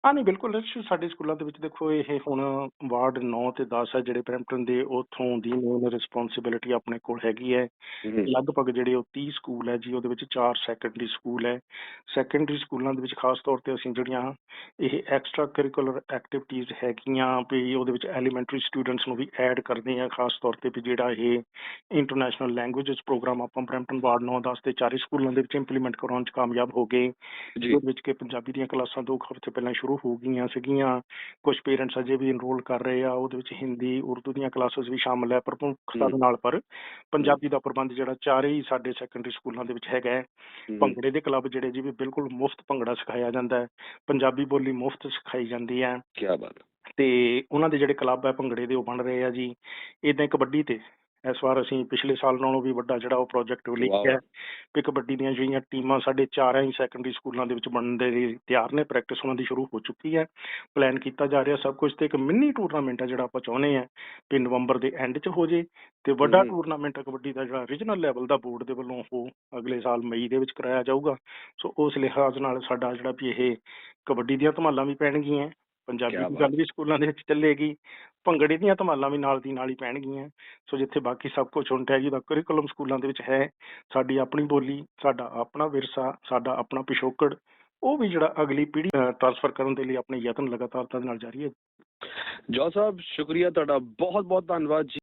ਹਾਂ ਨਹੀਂ ਬਿਲਕੁਲ ਅਰਸ਼, ਸਾਡੇ ਸਕੂਲਾਂ ਦੇ ਵਿੱਚ ਦੇਖੋ ਇਹ ਹੁਣ ਵਾਰਡ 9 ਤੇ 10 ਹੈ ਜਿਹੜੇ ਬਰੈਂਪਟਨ ਦੇ ਉਥੋਂ ਦੀ ਮੇਨ ਰਿਸਪੌਂਸਿਬਿਲਿਟੀ ਆਪਣੇ ਕੋਲ ਹੈਗੀ ਹੈ। ਲਗਭਗ ਜਿਹੜੇ ਉਹ 30 ਸਕੂਲ ਹੈ ਜੀ ਉਹਦੇ ਵਿੱਚ 4 ਸੈਕੰਡਰੀ ਸਕੂਲ ਹੈ। ਸੈਕੰਡਰੀ ਸਕੂਲਾਂ ਦੇ ਵਿੱਚ ਖਾਸ ਤੌਰ ਤੇ ਅਸੀਂ ਜਿਹੜੀਆਂ ਇਹ ਐਕਸਟਰਾ ਕਰਿਕੂਲਰ ਐਕਟੀਵਿਟੀਜ਼ ਹੈਗੀਆਂ ਵੀ ਉਹਦੇ ਵਿੱਚ ਐਲੀਮੈਂਟਰੀ ਸਟੂਡੈਂਟਸ ਨੂੰ ਵੀ ਐਡ ਕਰਦੇ ਆ ਖਾਸ ਤੌਰ ਤੇ ਵੀ ਜਿਹੜਾ ਇਹ ਇੰਟਰਨੈਸ਼ਨਲ ਲੈਂਗੁਏਜਸ ਪ੍ਰੋਗਰਾਮ ਆਪਾਂ ਬਰੈਂਪਟਨ ਵਾਰਡ 9 10 ਤੇ ਚਾਰੇ ਸਕੂਲਾਂ ਦੇ ਵਿੱਚ ਇੰਪਲੀਮੈਂਟ ਕਰਾਉਣ 'ਚ ਕਾਮਯਾਬ ਹੋ ਗਏ। ਜੀ। ਉਹਦੇ ਵਿੱਚ ਕਿ ਪੰਜਾਬੀ ਦੀਆਂ ਕਲਾਸਾਂ ਦੋ ਹਫ਼ਤੇ ਪਹਿਲਾਂ ਸ਼ੁਰੂ ਹੋ ਗਈਆਂ ਸੀਗੀਆਂ। ਕੁਝ ਪੇਰੈਂਟਸ ਅਜੇ ਵੀ ਇਨਰੋਲ ਕਰ ਰਹੇ ਆ ਉਹਦੇ ਵਿੱਚ ਹਿੰਦੀ ਉਰਦੂ ਦੀਆਂ ਕਲਾਸਿਸ ਵੀ ਸ਼ਾਮਲ ਹੈ। ਪ੍ਰਮੁੱਖਤਾ ਦੇ। ਨਾਲ ਪਰ ਪੰਜਾਬੀ ਦਾ ਪ੍ਰਬੰਧ ਜਿਹੜਾ ਚਾਰੇ ਹੀ ਸਾਡੇ ਸੈਕੰਡਰੀ ਸਕੂਲਾਂ ਦੇ ਵਿੱਚ ਹੈਗਾ। ਭੰਗੜੇ ਦੇ ਕਲੱਬ ਜਿਹੜੇ ਜੀ ਵੀ ਬਿਲਕੁਲ ਮੁਫਤ ਭੰਗੜਾ ਸਿਖਾਇਆ ਜਾਂਦਾ ਹੈ। ਪੰਜਾਬੀ ਬੋਲੀ ਮੁਫਤ ਸਿਖਾਈ ਜਾਂਦੀ ਹੈ। ਕੀ ਬਾਤ ਤੇ ਉਹਨਾਂ ਦੇ ਜਿਹੜੇ ਕਲੱਬ ਹੈ ਭੰਗੜੇ ਦੇ ਉਹ ਬਣ ਰਹੇ ਆ ਜੀ। ਇਦਾਂ ਕਬੱਡੀ ਤੇ ਇਸ ਵਾਰ ਅਸੀਂ ਪਿਛਲੇ ਸਾਲ ਨਾਲੋਂ ਵੀ ਵੱਡਾ ਜਿਹੜਾ ਉਹ ਪ੍ਰੋਜੈਕਟ ਲਿਖਿਆ ਹੈ ਵੀ ਕਬੱਡੀ ਦੀਆਂ ਜਿਹੜੀਆਂ ਟੀਮਾਂ ਸਾਡੇ ਚਾਰਾਂ ਹੀ ਸੈਕੰਡਰੀ ਸਕੂਲਾਂ ਦੇ ਵਿੱਚ ਬਣਨ ਦੇ ਲਈ ਤਿਆਰ ਨੇ ਪ੍ਰੈਕਟਿਸ ਉਹਨਾਂ ਦੀ ਸ਼ੁਰੂ ਹੋ ਚੁੱਕੀ ਹੈ। ਪਲਾਨ ਕੀਤਾ ਜਾ ਰਿਹਾ ਸਭ ਕੁਝ ਤੇ ਇੱਕ ਮਿੰਨੀ ਟੂਰਨਾਮੈਂਟ ਹੈ ਜਿਹੜਾ ਆਪਾਂ ਚਾਹੁੰਦੇ ਆ ਵੀ ਨਵੰਬਰ ਦੇ ਐਂਡ 'ਚ ਹੋ ਜੇ ਤੇ ਵੱਡਾ। ਟੂਰਨਾਮੈਂਟ ਕਬੱਡੀ ਦਾ ਜਿਹੜਾ ਰੀਜਨਲ ਲੈਵਲ ਦਾ ਬੋਰਡ ਦੇ ਵੱਲੋਂ ਉਹ ਅਗਲੇ ਸਾਲ ਮਈ ਦੇ ਵਿੱਚ ਕਰਾਇਆ ਜਾਊਗਾ। ਸੋ ਉਸ ਲਿਹਾਜ਼ ਨਾਲ ਸਾਡਾ ਜਿਹੜਾ ਵੀ ਇਹ ਕਬੱਡੀ ਦੀਆਂ ਧਮਾਲਾਂ ਵੀ ਪੈਣਗੀਆਂ। ਪੰਜਾਬੀ ਦੀ। ਗੱਲ ਵੀ ਸਕੂਲਾਂ ਦੇ ਵਿੱਚ ਚੱਲੇਗੀ। ਭੰਗੜੇ ਦੀਆਂ ਧਮਾਲਾਂ ਵੀ ਨਾਲ ਦੀ ਨਾਲ ਹੀ ਪੈਣਗੀਆਂ। ਸੋ ਜਿੱਥੇ ਬਾਕੀ ਸਭ ਕੁਝ ਹੁਣ ਟੈਜੀ ਦਾ ਕਰਿਕੂਲਮ ਸਕੂਲਾਂ ਦੇ ਵਿੱਚ ਹੈ। ਸਾਡੀ ਆਪਣੀ ਬੋਲੀ ਸਾਡਾ ਆਪਣਾ ਵਿਰਸਾ ਸਾਡਾ ਆਪਣਾ ਪਿਛੋਕੜ ਉਹ ਵੀ ਜਿਹੜਾ ਅਗਲੀ ਪੀੜ੍ਹੀ ਟ੍ਰਾਂਸਫਰ ਕਰਨ ਦੇ ਲਈ ਆਪਣੇ ਯਤਨ ਲਗਾਤਾਰਤਾ ਦੇ ਨਾਲ ਜਾਰੀ ਹੈ। ਜੋਸ ਸਾਹਿਬ ਸ਼ੁਕਰੀਆ ਤੁਹਾਡਾ। ਬਹੁਤ ਬਹੁਤ ਧੰਨਵਾਦ ਜੀ।